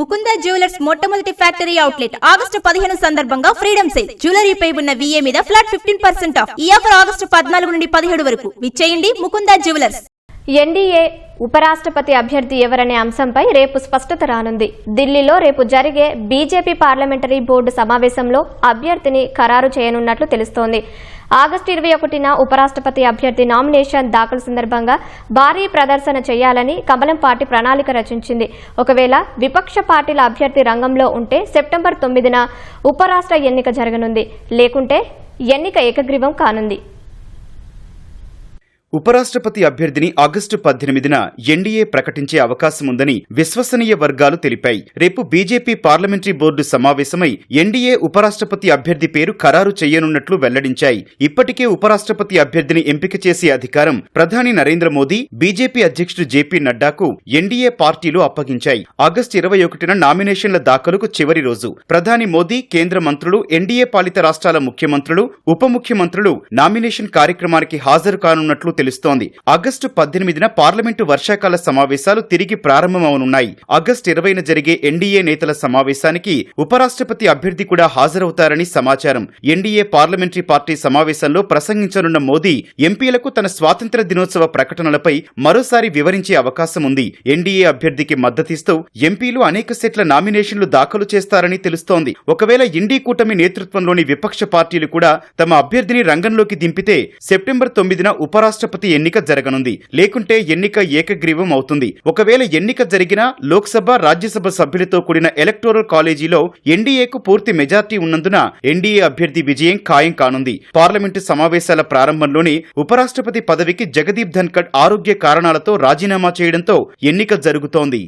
Mukunda jewellers మొట్టమొదటి factory outlet August పదిహేను సందర్భంగా ఫ్రీడమ్ సేల్. జ్యువెలరీపై ఉన్న విఏ మీద ఫ్లాట్ ఫిఫ్టీన్ పర్సెంట్ ఆఫ్. ఈ ఆఫర్ ఆగస్టు పద్నాలుగు నుండి పదిహేడు వరకు. విచ్చేయండి ముకుంద జ్యువెలర్స్. ఎన్డీఏ ఉపరాష్ట్రపతి అభ్యర్థి ఎవరనే అంశంపై రేపు స్పష్టత రానుంది. ఢిల్లీలో రేపు జరిగే బీజేపీ పార్లమెంటరీ బోర్డు సమావేశంలో అభ్యర్థిని ఖరారు చేయనున్నట్లు తెలుస్తోంది. ఆగస్టు ఇరవై ఒకటిన ఉపరాష్ట్రపతి అభ్యర్థి నామినేషన్ దాఖలు సందర్భంగా భారీ ప్రదర్శన చేయాలని కమలం పార్టీ ప్రణాళిక రచించింది. ఒకవేళ విపక్ష పార్టీల అభ్యర్థి రంగంలో ఉంటే సెప్టెంబర్ తొమ్మిదిన ఉపరాష్ట్ర ఎన్నిక జరగనుంది. లేకుంటే ఎన్నిక ఏకగ్రీవం కానుంది. ఉపరాష్ట్రపతి అభ్యర్థిని ఆగస్టు పద్దెనిమిదిన ఎన్డీఏ ప్రకటించే అవకాశం ఉందని విశ్వసనీయ వర్గాలు తెలిపాయి. రేపు బీజేపీ పార్లమెంటరీ బోర్డు సమావేశమై ఎన్డీఏ ఉపరాష్ట్రపతి అభ్యర్థి పేరు ఖరారు చేయనున్నట్లు వెల్లడించాయి. ఇప్పటికే ఉపరాష్ట్రపతి అభ్యర్థిని ఎంపిక చేసే అధికారం ప్రధాని నరేంద్ర మోదీ బీజేపీ అధ్యక్షుడు జేపీ నడ్డాకు ఎన్డీఏ పార్టీలు అప్పగించాయి. ఆగస్టు ఇరవై ఒకటిన నామినేషన్ల దాఖలుకు చివరి రోజు ప్రధాని మోదీ కేంద్ర మంత్రులు ఎన్డీఏ పాలిత రాష్ట్రాల ముఖ్యమంత్రులు ఉప ముఖ్యమంత్రులు నామినేషన్ కార్యక్రమానికి హాజరు కానున్నట్లు తెలుస్తోంది. ఆగస్టు పద్దెనిమిదిన పార్లమెంటు వర్షాకాల సమావేశాలు తిరిగి ప్రారంభమవనున్నాయి. ఆగస్టు ఇరవైన జరిగే ఎన్డీఏ నేతల సమావేశానికి ఉపరాష్ట్రపతి అభ్యర్థి కూడా హాజరవుతారని సమాచారం. ఎన్డీఏ పార్లమెంటరీ పార్టీ సమావేశంలో ప్రసంగించనున్న మోదీ ఎంపీలకు తన స్వాతంత్ర దినోత్సవ ప్రకటనలపై మరోసారి వివరించే అవకాశం ఉంది. ఎన్డీఏ అభ్యర్థికి మద్దతిస్తూ ఎంపీలు అనేక సెట్ల నామినేషన్లు దాఖలు చేస్తారని తెలుస్తోంది. ఒకవేళ ఇండీ కూటమి నేతృత్వంలోని విపక్ష పార్టీలు కూడా తమ అభ్యర్థిని రంగంలోకి దింపితే సెప్టెంబర్ తొమ్మిదిన ఉపరాష్ట్రపతి ఎన్నిక జరగనుంది. లేకుంటే ఎన్నిక ఏకగ్రీవం అవుతుంది. ఒకవేళ ఎన్నిక జరిగినా లోక్సభ రాజ్యసభ సభ్యులతో కూడిన ఎలక్టోరల్ కాలేజీలో ఎన్డీఏకు పూర్తి మెజార్టీ ఉన్నందున ఎన్డీఏ అభ్యర్థి విజయం ఖాయం కానుంది. పార్లమెంటు సమావేశాల ప్రారంభంలోనే ఉపరాష్ట్రపతి పదవికి జగదీప్ ధన్కడ్ ఆరోగ్య కారణాలతో రాజీనామా చేయడంతో ఎన్నిక జరుగుతోంది.